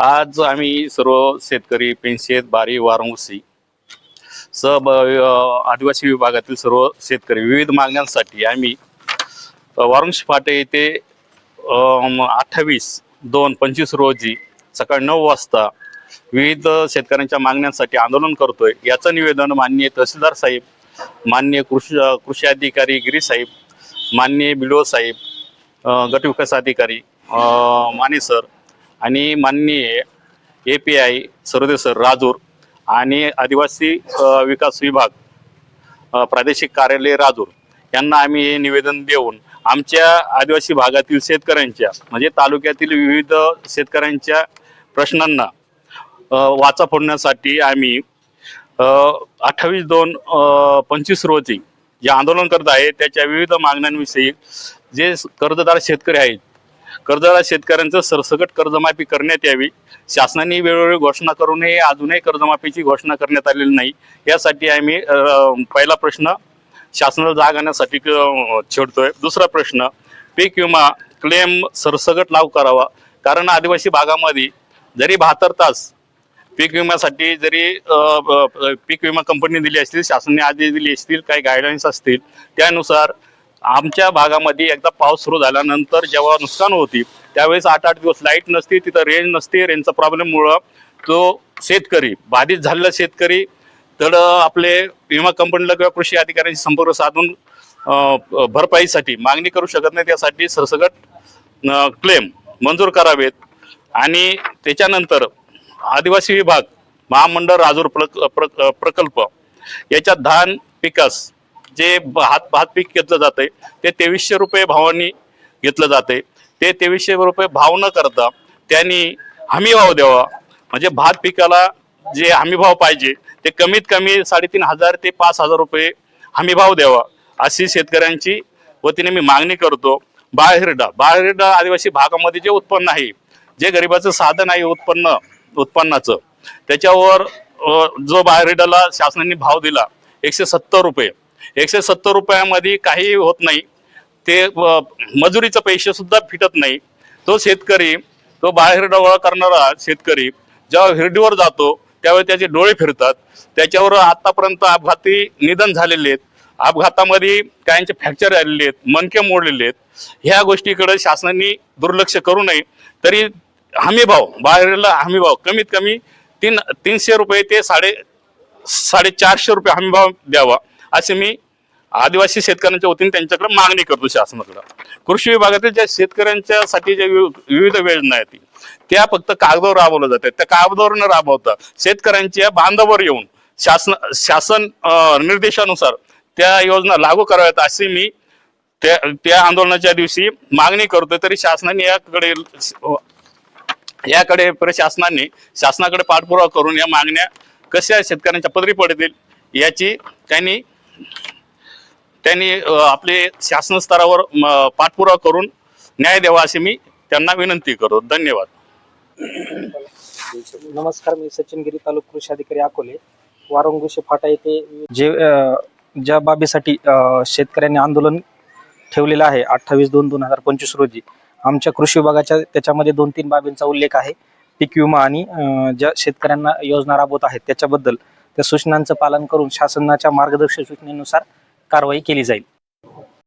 आज आम्ही सर्व शेतकरी पेनशेत बारी वारंगुसी सब आदिवासी विभागातील सर्व शेतकरी विविध मागण्यांसाठी आम्ही अ, फाटे येथे अठ्ठावीस दोन पंचवीस रोजी सकाळी नऊ वाजता विविध शेतकऱ्यांच्या मागण्यांसाठी आंदोलन करतोय. याचं निवेदन मान्य तहसीलदार साहेब मान्य कृषी कृषी अधिकारी गिरी साहेब मान्य बिलो साहेब गटविकास अधिकारी माने सर आणि माननीय A P I Sarode sir Rajur आणि आदिवासी विकास विभाग प्रादेशिक कार्यालय राजूर यांना आम्ही हे निवेदन देऊन आमच्या आदिवासी भागातील शेतकऱ्यांच्या म्हणजे तालुक्यातील विविध शेतकऱ्यांच्या प्रश्नांना वाचा फोडण्यासाठी आम्ही अठ्ठावीस दोन पंचवीस रोजी जे आंदोलन करत आहे त्याच्या विविध मागण्यांविषयी जे कर्जदार शेतकरी आहेत कर्जदार शेतकऱ्यांचं सरसकट कर्जमाफी करण्यात यावी. शासनाने वेळोवेळी घोषणा करूनही अजूनही कर्जमाफीची घोषणा करण्यात आलेली नाही. यासाठी आम्ही पहिला प्रश्न शासनाला जाग आणण्यासाठी छेडतोय. दुसरा प्रश्न पीक विमा क्लेम सरसकट लागू करावा. कारण आदिवासी भागामध्ये जरी बहात्तर तास पीक विम्यासाठी जरी पीक विमा कंपनी दिली असतील शासनाने आधी दिली असतील काही गाईडलाईन्स असतील त्यानुसार आमच्या भागामध्ये एकदा पाऊस सुरू झाल्यानंतर जेव्हा नुकसान होती त्यावेळेस आठ आठ दिवस लाइट नसते तिथं रेंज नसते रेंजचा प्रॉब्लेममुळं तो शेतकरी बाधित झालेला शेतकरी तर आपले विमा कंपनीला किंवा कृषी अधिकाऱ्यांशी संपर्क साधून भरपाईसाठी मागणी करू शकत नाही त्यासाठी सरसकट क्लेम मंजूर करावेत. आणि त्याच्यानंतर आदिवासी विभाग महामंडळ राजूर प्रक प्रक प्रकल्प याच्यात धान पिकास जे भात भात पीक घेतलं जाते ते तेवीसशे रुपये भावांनी घेतलं जाते ते तेवीसशे रुपये भाव न करता त्यांनी हमी भाव द्यावा. म्हणजे भात पिकाला जे हमी भाव पाहिजे ते कमीत कमी साडेतीन हजार ते पाच हजार रुपये हमी भाव द्यावा अशी शेतकऱ्यांची वतीने मी मागणी करतो. बाळहिरडा बाळहिरडा आदिवासी भागामध्ये जे उत्पन्न आहे जे गरिबाचं साधन आहे उत्पन्न उत्पन्नाचं त्याच्यावर जो बाहेरडाला शासनाने भाव दिला एकशे सत्तर रुपये. एकशे सत्तर रुपयामध्ये काही होत नाही. ते मजुरीचं मजुरीचे पैसे सुद्धा फिटत नाही. तो शेतकरी तो बाहेर डोळा करणारा शेतकरी जेव्हा हिरडीवर जातो त्यावेळी त्याचे डोळे फिरतात. त्याच्यावर आतापर्यंत अपघाती निधन झालेले आहेत. अपघातामध्ये काहींचे फ्रॅक्चर आलेले आहेत मनके मोडलेले आहेत. ह्या गोष्टीकडे शासनाने दुर्लक्ष करू नये. तरी हमीभाव बाहेरला हमीभाव कमीत कमी तीन तीनशे रुपये ते साडे साडेचारशे रुपये हमीभाव द्यावा. असे मी आदिवासी शेतकऱ्यांच्या वतीने त्यांच्याकडे मागणी करतो शासनाकडं. कृषी विभागातील ज्या शेतकऱ्यांच्यासाठी ज्या विविध योजना आहेत त्या फक्त कागदावर राबवल्या जातात. त्या कागदावर न राबवता शेतकऱ्यांच्या बांधावर येऊन शासन शासन निर्देशानुसार त्या योजना लागू कराव्यात अशी मी त्या त्या आंदोलनाच्या दिवशी मागणी करतोय. तरी शासनाने याकडे याकडे प्रशासनाने शासनाकडे पाठपुरावा करून या मागण्या कशा शेतकऱ्यांच्या पदरी पडतील याची त्यांनी त्यांनी आपले शासन स्तरावर पाठपुरावा करून न्याय द्यावा अशी मी त्यांना विनंती करतो. धन्यवाद. नमस्कार मी सचिन गिरी तालुका कृषी अधिकारी अकोले वारंगुशी फाटा येथे जे ज्या बाबीसाठी शेतकऱ्यांनी आंदोलन ठेवलेलं आहे अठ्ठावीस दोन दोन हजार पंचवीस रोजी आमच्या कृषी विभागाच्या त्याच्यामध्ये दोन तीन बाबींचा उल्लेख आहे. पीक विमा आणि ज्या शेतकऱ्यांना योजना राबवत आहेत त्याच्याबद्दल त्या सूचनांचं पालन करून शासनाच्या मार्गदर्शक सूचनेनुसार कारवाई केली जाईल.